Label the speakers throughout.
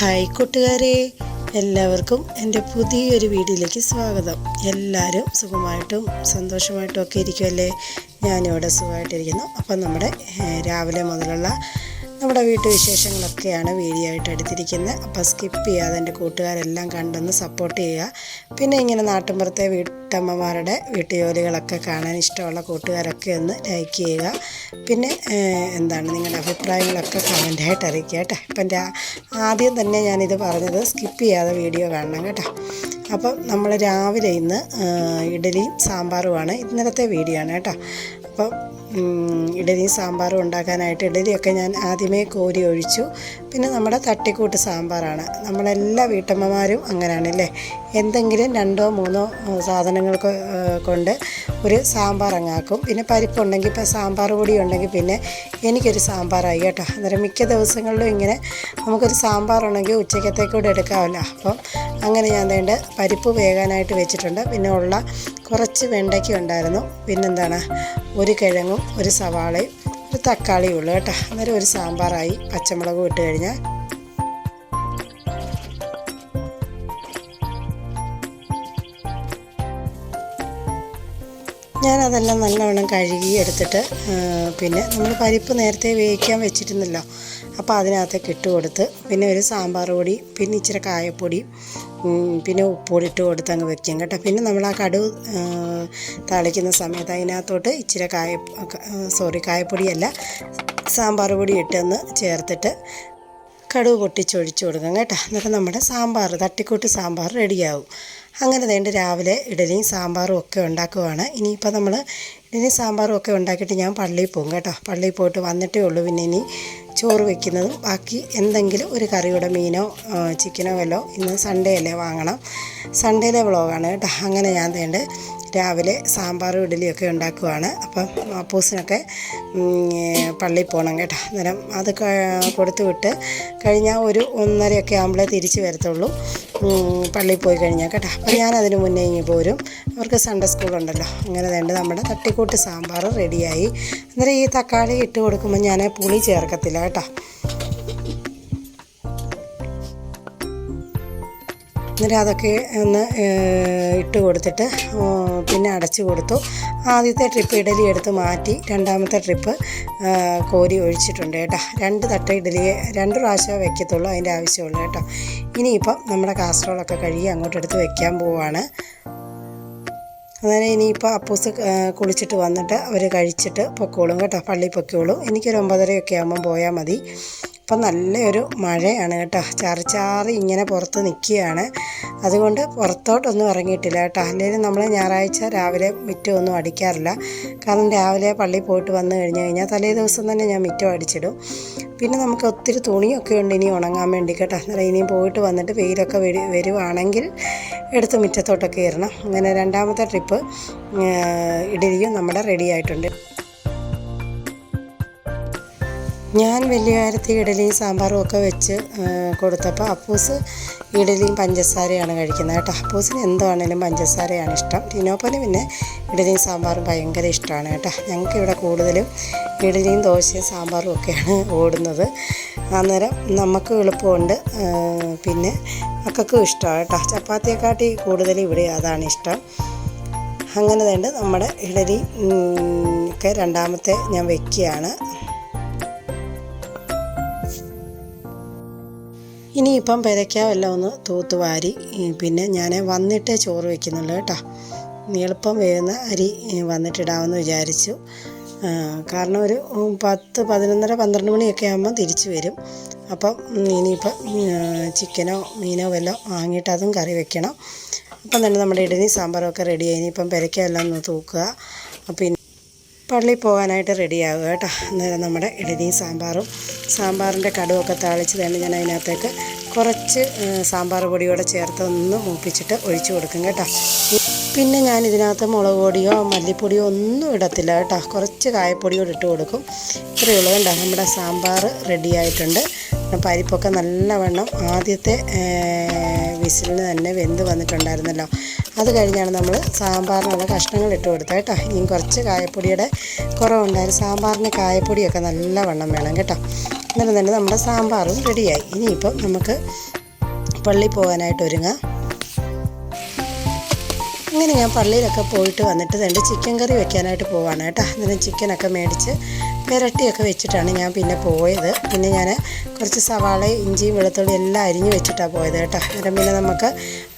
Speaker 1: Hi കൂട്ടുകാരെ എല്ലാവർക്കും എന്റെ പുതിയൊരു വീഡിയോയിലേക്ക് സ്വാഗതം. എല്ലാവരും സുഖമായിട്ടും സന്തോഷമായിട്ടും ഒക്കെ ഇരിക്കുമല്ലേ ഞാനിവിടെ സുഖമായിട്ടിരിക്കുന്നു. അപ്പം നമ്മുടെ രാവിലെ മുതലുള്ള നമ്മുടെ വീട്ടുവിശേഷങ്ങളൊക്കെയാണ് വീഡിയോ ആയിട്ട് എടുത്തിരിക്കുന്നത്. അപ്പോൾ സ്കിപ്പ് ചെയ്യാതെ എന്റെ കൂട്ടുകാരെല്ലാം കണ്ടൊന്ന് സപ്പോർട്ട് ചെയ്യുക. പിന്നെ ഇങ്ങനെ നാട്ടിൻപുറത്തെ വീട്ടമ്മമാരുടെ വീട്ടുജോലികളൊക്കെ കാണാൻ ഇഷ്ടമുള്ള കൂട്ടുകാരൊക്കെ ഒന്ന് ലൈക്ക് ചെയ്യുക. പിന്നെ എന്താണ് നിങ്ങളുടെ അഭിപ്രായങ്ങളൊക്കെ കമന്റായിട്ട് അറിയിക്കുക കേട്ടോ. ഇപ്പം എന്റെ ആദ്യം തന്നെ ഞാനിത് പറഞ്ഞത് സ്കിപ്പ് ചെയ്യാതെ വീഡിയോ കാണണം കേട്ടോ. അപ്പം നമ്മൾ രാവിലെ ഇന്ന് ഇഡലിയും സാമ്പാറുമാണ് ഇന്നലത്തെ വീഡിയോ ആണ് കേട്ടോ. അപ്പം ഉം, ഇഡലിയും സാമ്പാറും ഉണ്ടാക്കാനായിട്ട് ഇഡലിയൊക്കെ ഞാൻ ആദ്യമേ കോരി ഒഴിച്ചു. പിന്നെ നമ്മുടെ തട്ടിക്കൂട്ട് സാമ്പാറാണ്. നമ്മളെല്ലാ വീട്ടമ്മമാരും അങ്ങനെയാണല്ലേ എന്തെങ്കിലും രണ്ടോ മൂന്നോ സാധനങ്ങൾ കൊണ്ട് ഒരു സാമ്പാർ അങ്ങാക്കും. പിന്നെ പരിപ്പുണ്ടെങ്കിൽ ഇപ്പോൾ സാമ്പാർ പൊടി ഉണ്ടെങ്കിൽ പിന്നെ എനിക്കൊരു സാമ്പാറായി കേട്ടോ. അന്നേരം മിക്ക ദിവസങ്ങളിലും ഇങ്ങനെ നമുക്കൊരു സാമ്പാർ ഉണ്ടെങ്കിൽ ഉച്ചക്കത്തേക്കൂടെ എടുക്കാമല്ലോ. അപ്പം അങ്ങനെ ഞാൻ വേണ്ട പരിപ്പ് വേകാനായിട്ട് വെച്ചിട്ടുണ്ട്. പിന്നെ ഉള്ള കുറച്ച് വെണ്ടയ്ക്ക ഉണ്ടായിരുന്നു. പിന്നെന്താണ്? ഒരു കിഴങ്ങും ഒരു സവാളയും ഒരു തക്കാളിയും ഉള്ളു കേട്ടോ. അന്നേരം ഒരു സാമ്പാറായി പച്ചമുളകും ഇട്ട് കഴിഞ്ഞാൽ ഞാനതെല്ലാം നല്ലവണ്ണം കഴുകി എടുത്തിട്ട് പിന്നെ നമ്മൾ പരിപ്പ് നേരത്തെ വേവിക്കാൻ വെച്ചിരുന്നല്ലോ. അപ്പോൾ അതിനകത്തേക്ക് ഇട്ട് കൊടുത്ത് പിന്നെ ഒരു സാമ്പാർ പൊടി പിന്നെ ഇച്ചിരി കായപ്പൊടി പിന്നെ ഉപ്പൂടിട്ട് കൊടുത്ത് അങ്ങ് വെക്കും കേട്ടോ. പിന്നെ നമ്മൾ ആ കടുവ് താളിക്കുന്ന സമയത്ത് അതിനകത്തോട്ട് ഇച്ചിരി കായ സോറി കായപ്പൊടിയല്ല സാമ്പാർ പൊടി ഇട്ടൊന്ന് ചേർത്തിട്ട് കടുവ് പൊട്ടിച്ചൊഴിച്ച് കൊടുക്കാം കേട്ടോ. എന്നിട്ട് നമ്മുടെ സാമ്പാർ തട്ടിക്കൂട്ട് സാമ്പാർ റെഡിയാവും. അങ്ങനെ വേണ്ട രാവിലെ ഇഡലിയും സാമ്പാറും ഒക്കെ ഉണ്ടാക്കുവാണ്. ഇനിയിപ്പോൾ നമ്മൾ ഇഡലിയും സാമ്പാറും ഒക്കെ ഉണ്ടാക്കിയിട്ട് ഞാൻ പള്ളിയിൽ പോകും കേട്ടോ. പള്ളിയിൽ പോയിട്ട് വന്നിട്ടേ ഉള്ളൂ. പിന്നെ ഇനി ചോറ് വെക്കുന്നതും ബാക്കി എന്തെങ്കിലും ഒരു കറിയുടെ മീനോ ചിക്കനോ വല്ലോ ഇന്ന് സൺഡേ അല്ലേ വാങ്ങണം. സൺഡേയിലെ വ്ളോഗാണ് കേട്ടോ. അങ്ങനെ ഞാൻ തേണ്ട് രാവിലെ സാമ്പാറും ഇഡലിയൊക്കെ ഉണ്ടാക്കുവാണ്. അപ്പം അപ്പൂസിനൊക്കെ പള്ളിയിൽ പോകണം കേട്ടോ. അന്നേരം അത് കൊടുത്തു വിട്ട് കഴിഞ്ഞാൽ ഒരു ഒന്നരയൊക്കെ ആകുമ്പോഴേ തിരിച്ച് വരത്തുള്ളൂ. പള്ളിയിൽ പോയി കഴിഞ്ഞാൽ കേട്ടോ. അപ്പം ഞാൻ അതിന് മുന്നേ ഇങ്ങി പോരും. അവർക്ക് സൺഡേ സ്കൂളുണ്ടല്ലോ അങ്ങനെ വേണ്ട നമ്മുടെ തട്ടിക്കൂട്ട് സാമ്പാർ റെഡിയായി. അന്നേരം ഈ തക്കാളി ഇട്ട് കൊടുക്കുമ്പോൾ ഞാൻ പുളി ചേർക്കത്തില്ല. കേട്ടോ. എന്നിട്ട് അതൊക്കെ ഒന്ന് ഇട്ട് കൊടുത്തിട്ട് പിന്നെ അടച്ചു കൊടുത്തു. ആദ്യത്തെ ട്രിപ്പ് ഇഡലി എടുത്ത് മാറ്റി രണ്ടാമത്തെ ട്രിപ്പ് കോരി ഒഴിച്ചിട്ടുണ്ട് കേട്ടോ. രണ്ട് തട്ട ഇഡലിയെ രണ്ട് പ്രാവശ്യമേ വെക്കത്തുള്ളൂ അതിന്റെ ആവശ്യമുള്ളൂ കേട്ടോ. ഇനിയിപ്പം നമ്മുടെ കാസറോളൊക്കെ കഴുകി അങ്ങോട്ടെടുത്ത് വെക്കാൻ പോവാണ്. അന്നേരം ഇനിയിപ്പോൾ അപ്പൂസ് കുളിച്ചിട്ട് വന്നിട്ട് അവർ കഴിച്ചിട്ട് പൊക്കോളും കേട്ടോ പള്ളി പൊക്കോളും. എനിക്കൊരു ഒമ്പതരയൊക്കെ ആകുമ്പം പോയാൽ മതി. ഇപ്പം നല്ലൊരു മഴയാണ് കേട്ടോ. ചാറി ചാറി ഇങ്ങനെ പുറത്ത് നിൽക്കുകയാണ്. അതുകൊണ്ട് പുറത്തോട്ടൊന്നും ഇറങ്ങിയിട്ടില്ല കേട്ടോ. അല്ലെങ്കിൽ നമ്മൾ ഞായറാഴ്ച രാവിലെ മുറ്റമൊന്നും അടിക്കാറില്ല. കാരണം രാവിലെ പള്ളിയിൽ പോയിട്ട് വന്നു കഴിഞ്ഞ് കഴിഞ്ഞാൽ തലേ ദിവസം തന്നെ ഞാൻ മുറ്റം അടിച്ചിടും. പിന്നെ നമുക്ക് ഒത്തിരി തുണിയൊക്കെ ഉണ്ട് ഇനി ഉണങ്ങാൻ വേണ്ടി കേട്ടോ. അന്നേരം ഇനിയും പോയിട്ട് വന്നിട്ട് വെയിലൊക്കെ വരു വരുവാണെങ്കിൽ എടുത്ത് മുറ്റത്തോട്ടൊക്കെ ഇടണം. അങ്ങനെ രണ്ടാമത്തെ ട്രിപ്പ് ഇഡലിയും നമ്മുടെ റെഡി ആയിട്ടുണ്ട്. ഞാൻ വലിയ കാര്യത്തിൽ ഇഡലിയും സാമ്പാറും ഒക്കെ വെച്ച് കൊടുത്തപ്പോൾ അപ്പൂസ് ഇഡലിയും പഞ്ചസാരയാണ് കഴിക്കുന്നത് കേട്ടോ. അപ്പൂസിന് എന്താണേലും പഞ്ചസാരയാണ് ഇഷ്ടം. ടിനോപ്പന് പിന്നെ ഇഡലിയും സാമ്പാറും ഭയങ്കര ഇഷ്ടമാണ് കേട്ടോ. ഞങ്ങൾക്ക് ഇവിടെ കൂടുതലും ഇഡലിയും ദോശയും സാമ്പാറും ഒക്കെയാണ് ഓടുന്നത്. അന്നേരം നമുക്ക് എളുപ്പമുണ്ട് പിന്നെ മക്കൾക്കും ഇഷ്ടമാണ് കേട്ടോ. ചപ്പാത്തിയെക്കാട്ടി കൂടുതൽ ഇവിടെ അതാണ് ഇഷ്ടം. അങ്ങനെ തന്നെ നമ്മുടെ ഇഡലി ഒക്കെ രണ്ടാമത്തെ ഞാൻ വെക്കുകയാണ്. ഇനിയിപ്പം പെരയ്ക്കാവെല്ലാം ഒന്ന് തൂത്തുവാരി വാരി പിന്നെ ഞാൻ വന്നിട്ടേ ചോറ് വയ്ക്കുന്നുള്ളൂ കേട്ടോ. എളുപ്പം വേകുന്ന അരി വന്നിട്ടിടാമെന്ന് വിചാരിച്ചു. കാരണം ഒരു പത്ത് പതിനൊന്നര പന്ത്രണ്ട് മണിയൊക്കെ ആകുമ്പോൾ തിരിച്ചു വരും. അപ്പം ഇനിയിപ്പം ചിക്കനോ മീനോ വല്ലതും വാങ്ങിയിട്ട് അതും കറി വെക്കണം. അപ്പം തന്നെ നമ്മുടെ ഇഡലി സാമ്പാറൊക്കെ റെഡിയായി ഇനിയിപ്പം പെരയ്ക്കാവെല്ലാം ഒന്ന് തൂക്കുക. പിന്നെ പള്ളിയിൽ പോകാനായിട്ട് റെഡിയാവുക കേട്ടോ. അന്നേരം നമ്മുടെ ഇഡലിയും സാമ്പാറും സാമ്പാറിന്റെ കടുവൊക്കെ താളിച്ച് തന്നെ ഞാൻ അതിനകത്തേക്ക് കുറച്ച് സാമ്പാർ പൊടിയോടെ ചേർത്ത് ഒന്ന് മൂപ്പിച്ചിട്ട് ഒഴിച്ചു കൊടുക്കും കേട്ടോ. പിന്നെ ഞാൻ ഇതിനകത്ത് മുളക് പൊടിയോ മല്ലിപ്പൊടിയോ ഒന്നും ഇടത്തില്ല കേട്ടോ. കുറച്ച് കായപ്പൊടിയോട് ഇട്ട് കൊടുക്കും. ഇത്രയേ ഉള്ളൂ കേട്ടോ നമ്മുടെ സാമ്പാർ റെഡിയായിട്ടുണ്ട് പരിപ്പൊക്കെ നല്ലവണ്ണം ആദ്യത്തെ വിസിലിന് തന്നെ വെന്ത് വന്നിട്ടുണ്ടായിരുന്നല്ലോ. അത് കഴിഞ്ഞാണ് നമ്മൾ സാമ്പാറിനുള്ള കഷ്ണങ്ങൾ ഇട്ട് കൊടുത്തത് കേട്ടോ. ഇനിയും കുറച്ച് കായപ്പൊടിയുടെ കുറവുണ്ടായിരുന്നു സാമ്പാറിന് കായപ്പൊടിയൊക്കെ നല്ല വണ്ണം വേണം കേട്ടോ. അന്നേരം തന്നെ നമ്മുടെ സാമ്പാറും റെഡിയായി. ഇനിയിപ്പം നമുക്ക് പള്ളി പോകാനായിട്ട് ഒരുങ്ങാം. അങ്ങനെ ഞാൻ പള്ളിയിലൊക്കെ പോയിട്ട് വന്നിട്ട് രണ്ട് ചിക്കൻ കറി വെക്കാനായിട്ട് പോവാണ് കേട്ടോ. അന്നേരം ചിക്കനൊക്കെ മേടിച്ച് പുരട്ടിയൊക്കെ വെച്ചിട്ടാണ് ഞാൻ പിന്നെ പോയത്. പിന്നെ ഞാൻ കുറച്ച് സവാള ഇഞ്ചിയും വെളുത്തുള്ളി എല്ലാം അരിഞ്ഞ് വെച്ചിട്ടാണ് പോയത് കേട്ടോ. അന്നേരം പിന്നെ നമുക്ക്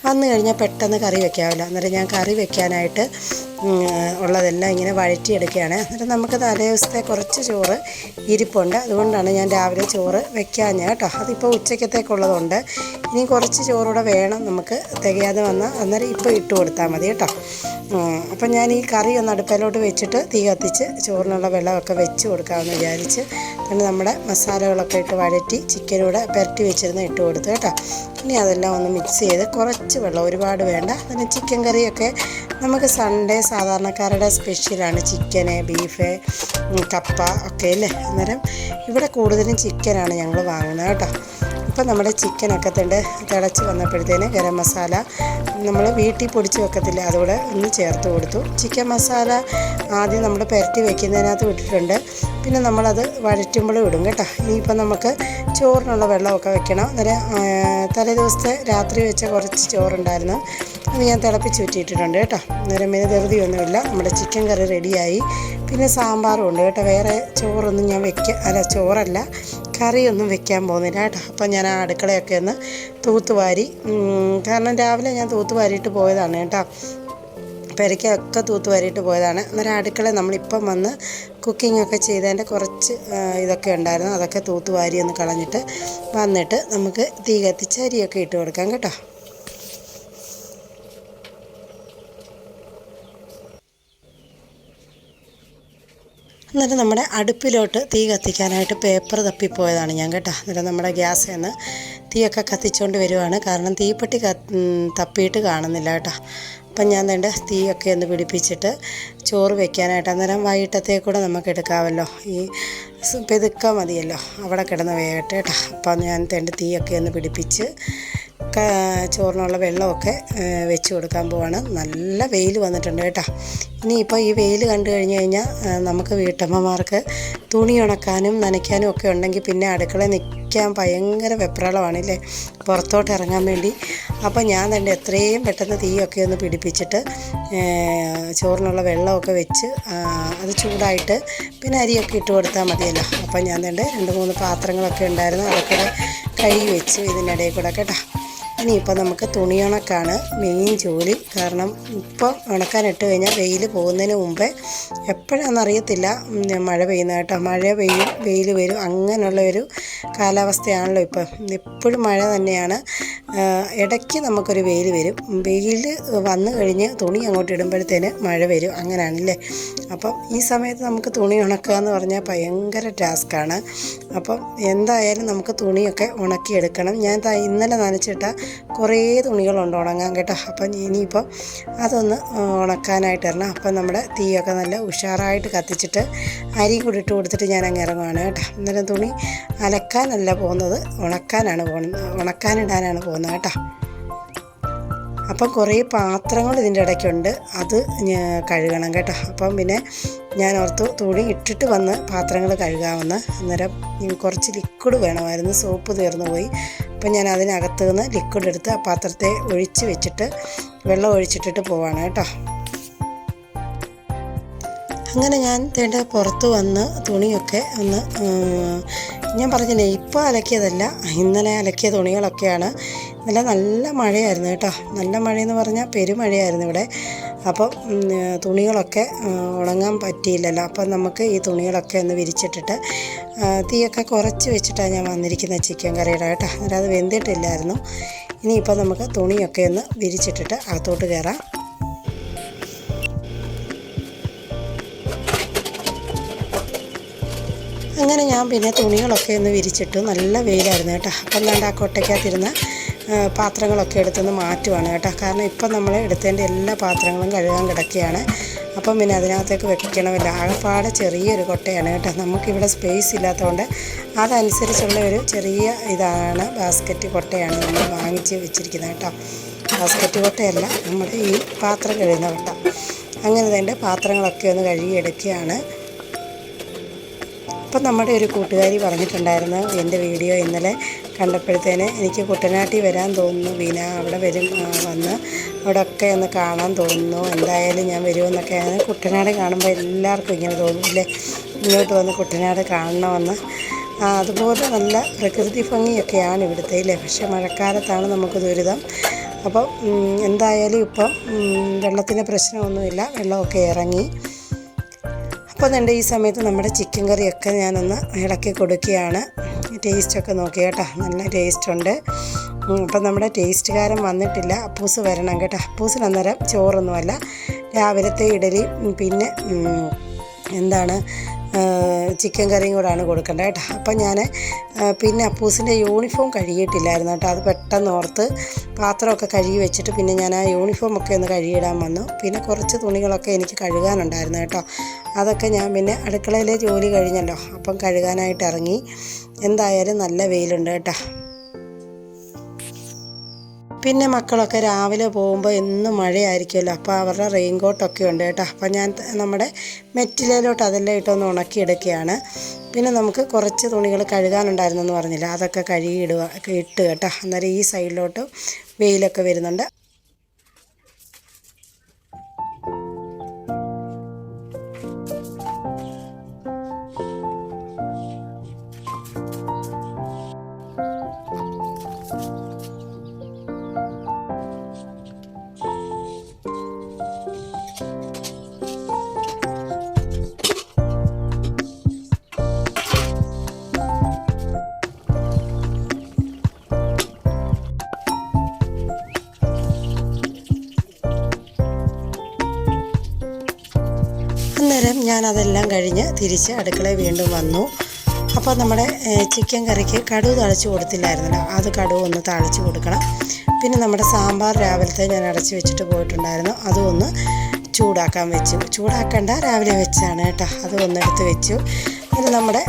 Speaker 1: വന്നു കഴിഞ്ഞാൽ പെട്ടെന്ന് കറി വെക്കാമല്ലോ അന്നേരം ഞാൻ കറി വെക്കാനായിട്ട് ഉള്ളതെല്ലാം ഇങ്ങനെ വഴറ്റിയെടുക്കുകയാണ്. എന്നിട്ട് നമുക്ക് തലേ ദിവസത്തെ കുറച്ച് ചോറ് ഇരിപ്പുണ്ട്. അതുകൊണ്ടാണ് ഞാൻ രാവിലെ ചോറ് വെക്കാഞ്ഞ കേട്ടോ. അതിപ്പോൾ ഉച്ചക്കത്തേക്കുള്ളതുണ്ട്. ഇനി കുറച്ച് ചോറൂടെ വേണം നമുക്ക് തികയാതെ വന്നാൽ അന്നേരം ഇപ്പോൾ ഇട്ട് കൊടുത്താൽ മതി കേട്ടോ. അപ്പം ഞാൻ ഈ കറി ഒന്ന് അടുപ്പിലോട്ട് വെച്ചിട്ട് തീ കത്തിച്ച് ചോറിനുള്ള വെള്ളമൊക്കെ വെച്ച് കൊടുക്കാമെന്ന് വിചാരിച്ച് പിന്നെ നമ്മുടെ മസാലകളൊക്കെ ഇട്ട് വഴറ്റി ചിക്കനൂടെ പുരട്ടി വെച്ചിരുന്ന് ഇട്ട് കൊടുത്തു കേട്ടോ. ഇനി അതെല്ലാം ഒന്ന് മിക്സ് ചെയ്ത് കുറച്ച് വെള്ളം ഒരുപാട് വേണ്ട. പിന്നെ ചിക്കൻ കറിയൊക്കെ നമുക്ക് സൺഡേ സാധാരണക്കാരുടെ സ്പെഷ്യലാണ് ചിക്കന് ബീഫ് കപ്പ ഒക്കെ അല്ലേ? അന്നേരം ഇവിടെ കൂടുതലും ചിക്കനാണ് ഞങ്ങൾ വാങ്ങുന്നത് കേട്ടോ. ഇപ്പം നമ്മുടെ ചിക്കനൊക്കെ തണ്ട് തിളച്ച് വന്നപ്പോഴത്തേന് ഗരം മസാല നമ്മൾ വീട്ടിൽ പൊടിച്ച് വെക്കത്തില്ല. അതുകൂടെ ഒന്ന് ചേർത്ത് കൊടുത്തു. ചിക്കൻ മസാല ആദ്യം നമ്മൾ പുരട്ടി വെക്കുന്നതിനകത്ത് വിട്ടിട്ടുണ്ട് പിന്നെ നമ്മളത് വഴറ്റുമ്പോഴും ഇടും കേട്ടോ. ഇനിയിപ്പോൾ നമുക്ക് ചോറിനുള്ള വെള്ളമൊക്കെ വെക്കണം. അന്നേരം തലേ ദിവസത്തെ രാത്രി വെച്ച കുറച്ച് ചോറുണ്ടായിരുന്നു. അത് ഞാൻ തിളപ്പിച്ച് ഊറ്റിയിട്ടിട്ടുണ്ട് കേട്ടോ. അന്നേരം പിന്നെ ധൃതിയൊന്നുമില്ല നമ്മുടെ ചിക്കൻ കറി റെഡിയായി. പിന്നെ സാമ്പാറും ഉണ്ട് കേട്ടോ. വേറെ ചോറൊന്നും ഞാൻ വെക്ക അല്ല ചോറല്ല കറിയൊന്നും വെക്കാൻ പോകുന്നില്ല കേട്ടോ. അപ്പം ഞാൻ ആ അടുക്കളയൊക്കെ ഒന്ന് തൂത്തുവാരി കാരണം രാവിലെ ഞാൻ തൂത്തുവാരിയിട്ട് പോയതാണ് കേട്ടോ. പെരയ്ക്കൊക്കെ തൂത്തുവാരിയിട്ട് പോയതാണ്. അന്നേരം അടുക്കള നമ്മളിപ്പം വന്ന് കുക്കിംഗ് ഒക്കെ ചെയ്തതിന്റെ കുറച്ച് ഇതൊക്കെ ഉണ്ടായിരുന്നു. അതൊക്കെ തൂത്തുവാരി ഒന്ന് കളഞ്ഞിട്ട് വന്നിട്ട് നമുക്ക് തീ കത്തിച്ച് അരിയൊക്കെ ഇട്ട് കൊടുക്കാം കേട്ടോ. എന്നിട്ട് നമ്മുടെ അടുപ്പിലോട്ട് തീ കത്തിക്കാനായിട്ട് പേപ്പർ തപ്പിപ്പോയതാണ് ഞാൻ കേട്ടോ. എന്നിട്ട് നമ്മുടെ ഗ്യാസ് നിന്ന് തീയൊക്കെ കത്തിച്ചുകൊണ്ട് വരുവാണ്. കാരണം തീപ്പെട്ടി തപ്പിയിട്ട് കാണുന്നില്ല കേട്ടോ. അപ്പം ഞാൻ വേണ്ട തീയൊക്കെ ഒന്ന് പിടിപ്പിച്ചിട്ട് ചോറ് വെക്കാനായിട്ട് അന്നേരം വൈകിട്ടത്തേക്കൂടെ നമുക്ക് എടുക്കാമല്ലോ. ഈ പെതുക്കാൻ മതിയല്ലോ. അവിടെ കിടന്ന് വേകട്ടെ കേട്ടോ. അപ്പം ഞാൻ തേണ്ട തീയൊക്കെ ഒന്ന് പിടിപ്പിച്ച് ചോറിനുള്ള വെള്ളമൊക്കെ വെച്ച് കൊടുക്കാൻ പോവാണ്. നല്ല വെയിൽ വന്നിട്ടുണ്ട് കേട്ടോ. ഇനിയിപ്പോൾ ഈ വെയിൽ കണ്ടു കഴിഞ്ഞ് കഴിഞ്ഞാൽ നമുക്ക് വീട്ടമ്മമാർക്ക് തുണി ഉണക്കാനും നനയ്ക്കാനും ഒക്കെ ഉണ്ടെങ്കിൽ പിന്നെ അടുക്കള നിൽക്കാൻ ഭയങ്കര വെപ്രാളമാണല്ലേ? പുറത്തോട്ട് ഇറങ്ങാൻ വേണ്ടി അപ്പോൾ ഞാൻ തന്നെ എത്രയും പെട്ടെന്ന് തീയൊക്കെ ഒന്ന് പിടിപ്പിച്ചിട്ട് ചോറിനുള്ള വെള്ളമൊക്കെ വെച്ച് അത് ചൂടായിട്ട് പിന്നെ അരിയൊക്കെ ഇട്ട് കൊടുത്താൽ മതിയല്ലോ. അപ്പം ഞാൻ തന്നെ രണ്ട് മൂന്ന് പാത്രങ്ങളൊക്കെ ഉണ്ടായിരുന്നു. അതൊക്കെ കഴുകി വെച്ച് ഇതിനിടയിൽ കൂടെ കേട്ടോ. ഇനിയിപ്പോൾ നമുക്ക് തുണി ഉണക്കാണ് മെയിൻ ജോലി. കാരണം ഇപ്പോൾ ഉണക്കാനിട്ട് കഴിഞ്ഞാൽ വെയിൽ പോകുന്നതിന് മുമ്പേ എപ്പോഴാണെന്നറിയത്തില്ല മഴ പെയ്യുന്ന കേട്ടോ. മഴ പെയ്യും വെയിൽ വരും. അങ്ങനെയുള്ള ഒരു കാലാവസ്ഥയാണല്ലോ ഇപ്പം. എപ്പോഴും മഴ തന്നെയാണ്. ഇടയ്ക്ക് നമുക്കൊരു വെയിൽ വരും. വെയിൽ വന്നു കഴിഞ്ഞ് തുണി അങ്ങോട്ട് ഇടുമ്പോഴത്തേന് മഴ വരും. അങ്ങനെയാണല്ലേ? അപ്പം ഈ സമയത്ത് നമുക്ക് തുണി ഉണക്കുക എന്ന് പറഞ്ഞാൽ ഭയങ്കര ടാസ്ക്കാണ് അപ്പം എന്തായാലും നമുക്ക് തുണിയൊക്കെ ഉണക്കിയെടുക്കണം. ഞാൻ ഇന്നലെ നനച്ചിട്ട കുറേ തുണികളുണ്ട് ഉണങ്ങാൻ കേട്ടോ. അപ്പം ഇനിയിപ്പം അതൊന്ന് ഉണക്കാനായിട്ട് തരണം അപ്പം നമ്മുടെ തീയൊക്കെ നല്ല ഉഷാറായിട്ട് കത്തിച്ചിട്ട് അരി കൂടി ഇട്ട് കൊടുത്തിട്ട് ഞാൻ അങ്ങ് ഇറങ്ങുവാണ് കേട്ടോ. അന്നേരം തുണി അലക്കാനല്ല പോകുന്നത് ഉണക്കാനാണ് പോകുന്നത് ഉണക്കാനിടാനാണ് പോകുന്നത് കേട്ടോ. അപ്പം കുറേ പാത്രങ്ങൾ ഇതിന്റെ ഇടയ്ക്കുണ്ട്. അത് കഴുകണം കേട്ടോ. അപ്പം പിന്നെ ഞാൻ ഓർത്തു തുണി ഇട്ടിട്ട് വന്ന് പാത്രങ്ങൾ കഴുകാമെന്ന്. അന്നേരം കുറച്ച് ലിക്വിഡ് വേണമായിരുന്നു. സോപ്പ് തീർന്നു പോയി. അപ്പം ഞാൻ അതിനകത്ത് നിന്ന് ലിക്വിഡ് എടുത്ത് ആ പാത്രത്തെ ഒഴിച്ച് വെച്ചിട്ട് വെള്ളം ഒഴിച്ചിട്ടിട്ട് പോവാണ് കേട്ടോ. അങ്ങനെ ഞാൻ തേണ്ട പുറത്ത് വന്ന് തുണിയൊക്കെ ഒന്ന് ഞാൻ പറഞ്ഞില്ലേ ഇപ്പോൾ അലക്കിയതല്ല ഇന്നലെ അലക്കിയ തുണികളൊക്കെയാണ് ഇന്നലെ നല്ല മഴയായിരുന്നു കേട്ടോ. നല്ല മഴയെന്ന് പറഞ്ഞാൽ പെരുമഴയായിരുന്നു ഇവിടെ. അപ്പം തുണികളൊക്കെ ഉണങ്ങാൻ പറ്റിയില്ലല്ലോ. അപ്പം നമുക്ക് ഈ തുണികളൊക്കെ ഒന്ന് വിരിച്ചിട്ടിട്ട് തീയൊക്കെ കുറച്ച് വെച്ചിട്ടാണ് ഞാൻ വന്നിരിക്കുന്നത് ചിക്കൻ കറിയുടെ കേട്ടോ. അന്നേരം അത് വെന്തിട്ടില്ലായിരുന്നു. ഇനിയിപ്പോൾ നമുക്ക് തുണിയൊക്കെ ഒന്ന് വിരിച്ചിട്ടിട്ട് അകത്തോട്ട് കയറാം അങ്ങനെ ഞാൻ പിന്നെ തുണികളൊക്കെ ഒന്ന് വിരിച്ചിട്ടു. നല്ല വെയിലായിരുന്നു കേട്ടോ. അപ്പം ഞാൻ ആ കൊട്ടയ്ക്കകത്തിരുന്ന പാത്രങ്ങളൊക്കെ എടുത്തൊന്ന് മാറ്റുവാണ് കേട്ടോ. കാരണം ഇപ്പം നമ്മൾ എടുത്തതിന്റെ എല്ലാ പാത്രങ്ങളും കഴുകാൻ കിടക്കുകയാണ്. അപ്പം പിന്നെ അതിനകത്തേക്ക് വെക്കണമില്ല. ആകെപ്പാടെ ചെറിയൊരു കൊട്ടയാണ് കേട്ടോ. നമുക്കിവിടെ സ്പേസ് ഇല്ലാത്തതുകൊണ്ട് അതനുസരിച്ചുള്ള ഒരു ചെറിയ ഇതാണ് ബാസ്ക്കറ്റ് കൊട്ടയാണ് നമ്മൾ വാങ്ങിച്ച് വെച്ചിരിക്കുന്നത് കേട്ടോ. ബാസ്ക്കറ്റ് കൊട്ടയല്ല നമ്മുടെ ഈ പാത്രം കഴുകുന്ന കൊട്ട. അങ്ങനെ തന്നെ പാത്രങ്ങളൊക്കെ ഒന്ന് കഴുകിയെടുക്കുകയാണ്. അപ്പം നമ്മുടെ ഒരു കൂട്ടുകാരി പറഞ്ഞിട്ടുണ്ടായിരുന്നു എന്റെ വീഡിയോ ഇന്നലെ കണ്ടപ്പോഴത്തേന് എനിക്ക് കുട്ടനാട്ടിൽ വരാൻ തോന്നുന്നു. വീന അവിടെ വരും വന്ന് അവിടെയൊക്കെ ഒന്ന് കാണാൻ തോന്നുന്നു. എന്തായാലും ഞാൻ വരുമെന്നൊക്കെയാണ് കുട്ടനാട് കാണുമ്പോൾ എല്ലാവർക്കും ഇങ്ങനെ തോന്നില്ലേ ഇങ്ങോട്ട് വന്ന് കുട്ടനാട് കാണണമെന്ന്. അതുപോലെ നല്ല പ്രകൃതി ഭംഗിയൊക്കെയാണ് ഇവിടുത്തെ ഇല്ലേ? പക്ഷേ മഴക്കാലത്താണ് നമുക്ക് ദുരിതം. അപ്പോൾ എന്തായാലും ഇപ്പോൾ വെള്ളത്തിന്റെ പ്രശ്നമൊന്നുമില്ല. വെള്ളമൊക്കെ ഇറങ്ങി. അപ്പോൾ എന്റെ ഈ സമയത്ത് നമ്മുടെ ചിക്കൻ കറിയൊക്കെ ഞാനൊന്ന് ഇളക്കി കൊടുക്കുകയാണ്. ടേസ്റ്റൊക്കെ നോക്കി കേട്ടോ. നല്ല ടേസ്റ്റുണ്ട് അപ്പം നമ്മുടെ ടേസ്റ്റുകാരൻ വന്നിട്ടില്ല. അപ്പൂസ് വരണം കേട്ടോ. അപ്പൂസിന് അന്നേരം ചോറൊന്നുമല്ല. രാവിലത്തെ ഇഡലി പിന്നെ എന്താണ് ചിക്കൻ കറിയും കൂടാണ് കൊടുക്കേണ്ടത് കേട്ടോ. അപ്പം ഞാൻ പിന്നെ അപ്പൂസിന്റെ യൂണിഫോം കഴുകിയിട്ടില്ലായിരുന്നു കേട്ടോ. അത് പെട്ടെന്ന് ഓർത്ത് പാത്രമൊക്കെ കഴുകി വെച്ചിട്ട് പിന്നെ ഞാൻ ആ യൂണിഫോം ഒക്കെ ഒന്ന് കഴുകിയിടാൻ വന്നു. പിന്നെ കുറച്ച് തുണികളൊക്കെ എനിക്ക് കഴുകാനുണ്ടായിരുന്നു കേട്ടോ. അതൊക്കെ ഞാൻ പിന്നെ അടുക്കളയിലെ ജോലി കഴിഞ്ഞല്ലോ. അപ്പം കഴുകാനായിട്ട് ഇറങ്ങി. എന്തായാലും നല്ല വെയിലുണ്ട് കേട്ടോ. പിന്നെ മക്കളൊക്കെ രാവിലെ പോകുമ്പോൾ എന്നും മഴയായിരിക്കുമല്ലോ. അപ്പോൾ അവരുടെ റെയിൻ കോട്ടൊക്കെ ഉണ്ട് കേട്ടോ. അപ്പോൾ ഞാൻ നമ്മുടെ മെറ്റിലയിലോട്ട് അതെല്ലാം ഇട്ടൊന്ന് ഉണക്കിയെടുക്കുകയാണ്. പിന്നെ നമുക്ക് കുറച്ച് തുണികൾ കഴുകാനുണ്ടായിരുന്നെന്ന് പറഞ്ഞില്ല? അതൊക്കെ കഴുകിയിടുക ഇട്ട് കേട്ടോ. അന്നേരം ഈ സൈഡിലോട്ട് വെയിലൊക്കെ വരുന്നുണ്ട്. അതെല്ലാം കഴിഞ്ഞ് തിരിച്ച് അടുക്കളയിൽ വീണ്ടും വന്നു. അപ്പോൾ നമ്മുടെ ചിക്കൻ കറിക്ക് കടുവ് തളിച്ച് കൊടുത്തില്ലായിരുന്നല്ലോ. അത് കടുവ് ഒന്ന് തളിച്ച് കൊടുക്കണം. പിന്നെ നമ്മുടെ സാമ്പാർ രാവിലത്തെ ഞാൻ അടച്ച് വെച്ചിട്ട് പോയിട്ടുണ്ടായിരുന്നു. അതും ഒന്ന് ചൂടാക്കാൻ വെച്ചു. ചൂടാക്കണ്ട രാവിലെ വെച്ചാണ് കേട്ടോ. അത് ഒന്നെടുത്ത് വെച്ചു. ഇത് നമ്മുടെ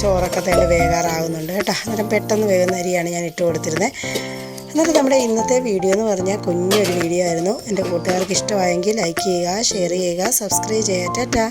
Speaker 1: ചോറൊക്കെ തന്നെ വേകാറാവുന്നുണ്ട് കേട്ടോ. അന്നേരം പെട്ടെന്ന് വേകുന്ന അരിയാണ് ഞാൻ ഇട്ട് കൊടുത്തിരുന്നത് എന്നിട്ട് നമ്മുടെ ഇന്നത്തെ വീഡിയോ എന്ന് പറഞ്ഞാൽ കുഞ്ഞൊരു വീഡിയോ ആയിരുന്നു. എന്റെ കൂട്ടുകാർക്ക് ഇഷ്ടമായെങ്കിൽ ലൈക്ക് ചെയ്യുക ഷെയർ ചെയ്യുക സബ്സ്ക്രൈബ് ചെയ്യുക. ടാറ്റാ.